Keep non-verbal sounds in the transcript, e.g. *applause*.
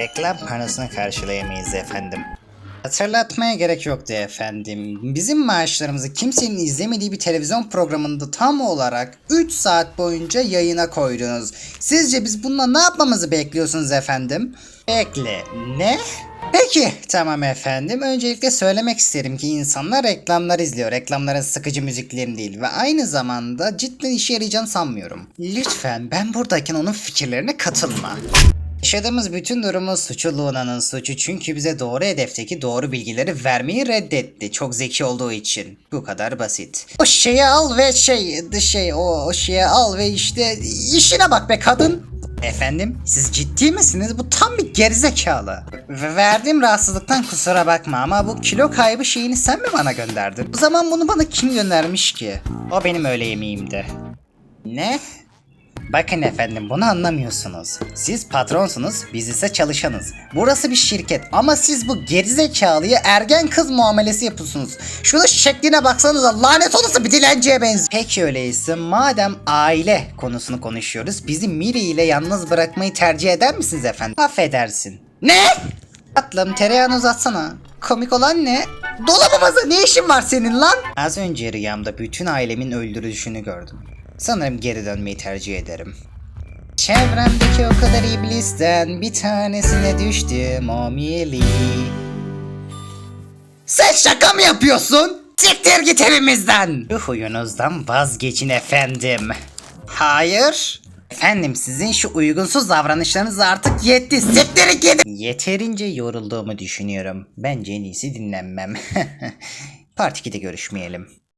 Reklam panosunu karşılayamayız efendim. Hatırlatmaya gerek yoktu efendim. Bizim maaşlarımızı kimsenin izlemediği bir televizyon programında tam olarak 3 saat boyunca yayına koydunuz. Sizce biz bununla ne yapmamızı bekliyorsunuz efendim? Bekle. Ne? Peki tamam efendim. Öncelikle söylemek isterim ki insanlar reklamlar izliyor. Reklamların sıkıcı müziklerini değil ve aynı zamanda cidden işe yarayacağını sanmıyorum. Lütfen ben buradayken onun fikirlerine katılma. Yaşadığımız bütün durumu suçu Luna'nın suçu çünkü bize doğru hedefteki doğru bilgileri vermeyi reddetti. Çok zeki olduğu için. Bu kadar basit. O şeyi al ve şey, şey o, o şeyi al ve işte işine bak be kadın. Efendim siz ciddi misiniz? Bu tam bir gerizekalı. Ve verdiğim rahatsızlıktan kusura bakma ama bu kilo kaybı şeyini sen mi bana gönderdin? O zaman bunu bana kim göndermiş ki? O benim öğle yemeğimdi. Ne? Bakın efendim bunu anlamıyorsunuz. Siz patronsunuz, biz ise çalışanız. Burası bir şirket ama siz bu gerizekalıya ergen kız muamelesi yapıyorsunuz. Şunun şekline baksanıza lanet olası bir dilenciye benziyor. Peki öyleyse madem aile konusunu konuşuyoruz bizi Miri ile yalnız bırakmayı tercih eder misiniz efendim? Affedersin. Ne? Tatlım tereyağını uzatsana. Komik olan ne? Dolabımızda ne işin var senin lan? Az önce rüyamda bütün ailemin öldürülüşünü gördüm. Sanırım geri dönmeyi tercih ederim. Çevremdeki o kadar iblisten bir tanesine düştüm o. Sen şaka mı yapıyorsun? Siktir git evimizden. Bu huyunuzdan vazgeçin efendim. Hayır. Efendim sizin şu uygunsuz davranışlarınız artık yetti. Siktir gidin. Yeterince yorulduğumu düşünüyorum. Bence en iyisi dinlenmem. *laughs* Part 2'de görüşmeyelim.